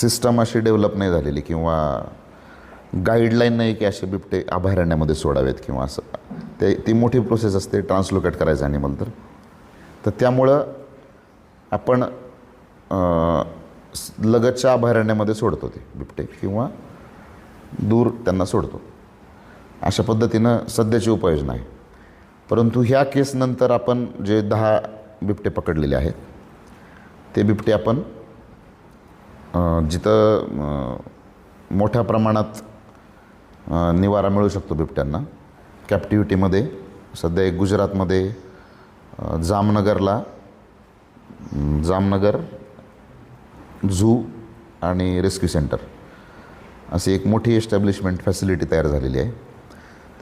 System अशी develop नाही झालेली किंवा गाईडलाईन नाही की असे बिबटे अभयारण्यामध्ये सोडावेत किंवा असं. ते ती मोठी प्रोसेस असते ट्रान्सलोकेट करायचं ॲनिमल तर. तर त्यामुळं आपण लगतच्या अभयारण्यामध्ये सोडतो ते बिबटे किंवा दूर त्यांना सोडतो. अशा पद्धतीनं सध्याची उपाययोजना आहे. परंतु ह्या केसनंतर आपण जे दहा बिबटे पकडलेले आहेत ते बिबटे आपण जिथं मोठ्या प्रमाणात निवारा मिळू शकतो बिबट्यांना. कॅप्टिव्हिटीमध्ये सध्या एक गुजरातमध्ये जामनगरला जामनगर झू आणि रेस्क्यू सेंटर अशी एक मोठी एस्टॅब्लिशमेंट फॅसिलिटी तयार झालेली आहे.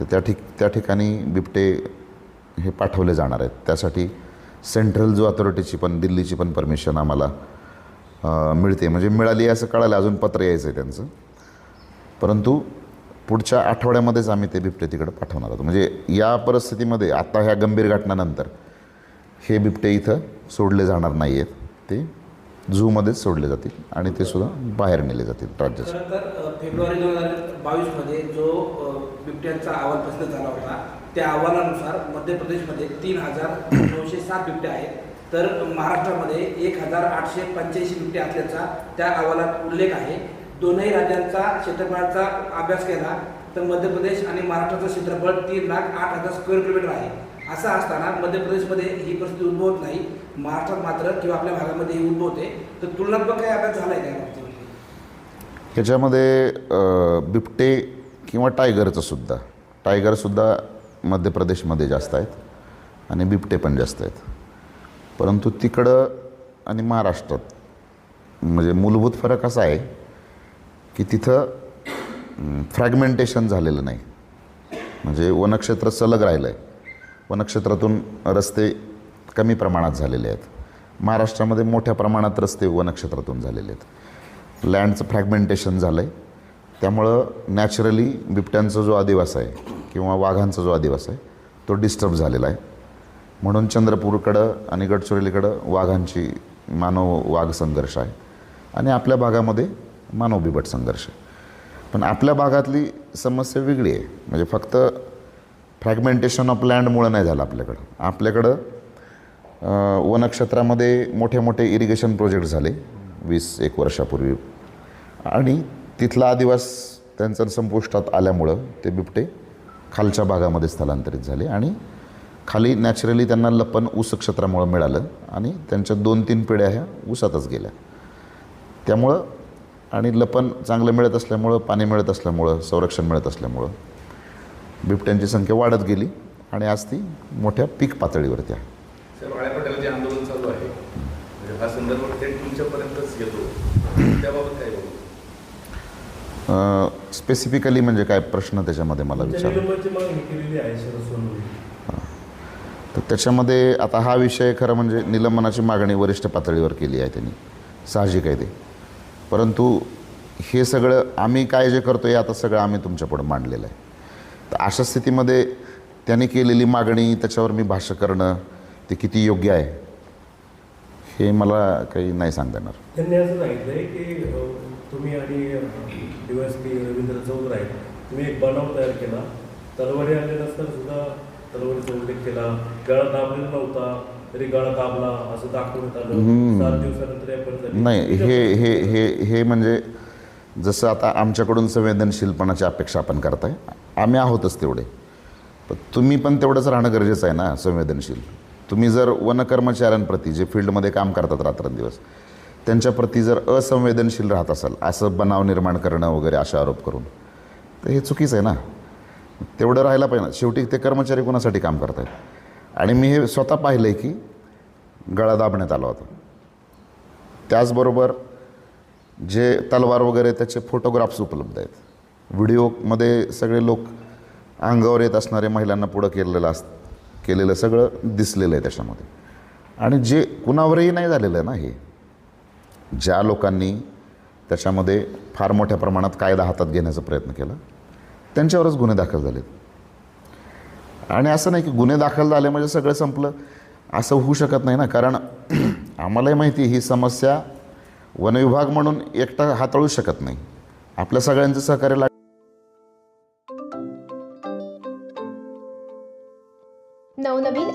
तर त्या ठिक त्या ठिकाणी बिबटे हे पाठवले जाणार आहेत. त्यासाठी सेंट्रल जो अथॉरिटीची पण दिल्लीची पण परमिशन आम्हाला मिळते. म्हणजे मिळाली असं कळालं अजून पत्र यायचं आहे त्यांचं. परंतु पुढच्या आठवड्यामध्येच आम्ही ते बिबटे तिकडे पाठवणार आहोत. म्हणजे या परिस्थितीमध्ये आता ह्या गंभीर घटनानंतर हे बिबटे इथं सोडले जाणार नाही आहेत ते झूमध्येच सोडले जातील आणि ते सुद्धा बाहेर नेले जातील राज्याच्या तर फेब्रुवारी दोन हजार बावीसमध्ये जो बिबट्यांचा अहवाल प्रसिद्ध झाला होता त्या अहवालानुसार मध्य प्रदेशमध्ये तीन हजार नऊशे सात बिबटे आहेत. तर महाराष्ट्रामध्ये एक हजार आठशे पंच्याऐंशी बिबटे असल्याचा त्या अहवालात उल्लेख आहे. दोनही राज्यांचा क्षेत्रफळाचा अभ्यास केला तर मध्य प्रदेश आणि महाराष्ट्राचं क्षेत्रफळ तीन लाख आठ हजार स्क्वेअर किलोमीटर आहे. असं असताना मध्य प्रदेशमध्ये ही परिस्थिती उद्भवत नाही. महाराष्ट्रात मात्र किंवा आपल्या भागामध्ये ही उद्भवते. तर तुलनात्मक काही अभ्यास झाला आहे त्या याच्यामध्ये बिबटे किंवा टायगरचं सुद्धा. टायगरसुद्धा मध्य प्रदेशमध्ये जास्त आहेत आणि बिबटे पण जास्त आहेत. परंतु तिकडं आणि महाराष्ट्रात म्हणजे मूलभूत फरक असा आहे की तिथं फ्रॅगमेंटेशन झालेलं नाही. म्हणजे वनक्षेत्र सलग राहिलं आहे वनक्षेत्रातून रस्ते कमी प्रमाणात झालेले आहेत. महाराष्ट्रामध्ये मोठ्या प्रमाणात रस्ते वनक्षेत्रातून झालेले आहेत. लँडचं फ्रॅगमेंटेशन झालं आहे त्यामुळं नॅचरली बिबट्यांचा जो अधिवास आहे किंवा वाघांचा जो अधिवास आहे तो डिस्टर्ब झालेला आहे. म्हणून चंद्रपूरकडं आणि गडचिरोलीकडं वाघांची मानव वाघ संघर्ष आहे. आणि आपल्या भागामध्ये मानव बिबट संघर्ष आहे. पण आपल्या भागातली समस्या वेगळी आहे. म्हणजे फक्त फ्रॅगमेंटेशन ऑफ लँडमुळं नाही झालं आपल्याकडं. आपल्याकडं वनक्षेत्रामध्ये मोठे मोठे इरिगेशन प्रोजेक्ट झाले वीस एक वर्षापूर्वी. आणि तिथला आदिवास त्यांचं संपुष्टात आल्यामुळं ते बिबटे खालच्या भागामध्ये स्थलांतरित झाले. आणि खाली नॅचरली त्यांना लपन ऊस क्षेत्रामुळं मिळालं आणि त्यांच्या दोन तीन पिढ्या ह्या ऊसातच गेल्या. त्यामुळं आणि लपन चांगलं मिळत असल्यामुळं पाणी मिळत असल्यामुळं संरक्षण मिळत असल्यामुळं बिबट्यांची संख्या वाढत गेली आणि आज ती मोठ्या पीक पातळीवरती आहे. जे आंदोलन चालू आहे म्हणजे हा संदर्भ थेट तुमच्यापर्यंतच येतो. त्याबाबत काय बोलू? स्पेसिफिकली म्हणजे काय प्रश्न त्याच्यामध्ये मला विचार निलंबनाची मागणी केलेली आहे शरद सोनवणे तर त्याच्यामध्ये आता हा विषय खरं म्हणजे निलंबनाची मागणी वरिष्ठ पातळीवर केली आहे त्यांनी. साहजिक आहे ते. परंतु हे सगळं आम्ही काय जे करतो हे आता सगळं आम्ही तुमच्यापुढं मांडलेलं आहे. तर अशा स्थितीमध्ये त्यांनी केलेली मागणी त्याच्यावर मी भाष्य करणं ते किती योग्य आहे हे मला काही नाही सांगता येणार. त्यांनी असं सांगितलंय की तुम्ही आणि D S P Ravindra Chaudhari तुम्ही एक बनाव तयार केला. तलवारी आले नसताना सुद्धा तलवारीचा उल्लेख केला. गळा दाबलेला नव्हता तरी गळा दाबला असं दाखवण्यात. आलं. सात दिवसानंतर नाही हे हे हे हे म्हणजे जसं आता आमच्याकडून संवेदनशीलपणाची अपेक्षा आपण करताय आम्ही आहोतच तेवढे. पण तुम्ही पण तेवढंच राहणं गरजेचं आहे ना संवेदनशील. तुम्ही जर वनकर्मचाऱ्यांप्रती जे फील्डमध्ये काम करतात रात्रंदिवस त्यांच्याप्रती जर असंवेदनशील राहत असाल असं बनाव निर्माण करणं वगैरे असे आरोप करून तर हे चुकीचं आहे ना. तेवढं राहायला पाहिजे ना. शेवटी ते कर्मचारी कोणासाठी काम करत आहेत आणि मी हे स्वतः पाहिलं आहे की गळा दाबण्यात आला होता. त्याचबरोबर जे तलवार वगैरे त्याचे फोटोग्राफ्स उपलब्ध आहेत. व्हिडिओमध्ये सगळे लोक अंगावर येत असणारे महिलांना पुढं केलेलं अस केलेलं सगळं दिसलेलं आहे त्याच्यामध्ये. आणि जे कुणावरही नाही झालेलं आहे ना हे. ज्या लोकांनी त्याच्यामध्ये फार मोठ्या प्रमाणात कायदा हातात घेण्याचा प्रयत्न केला त्यांच्यावरच गुन्हे दाखल झालेत. आणि असं नाही की गुन्हे दाखल झाले म्हणजे सगळं संपलं. असं होऊ शकत नाही ना. कारण आम्हालाही माहिती ही समस्या वनविभाग म्हणून एकटा हाताळू शकत नाही. आपल्या सगळ्यांचं सहकार्य लाग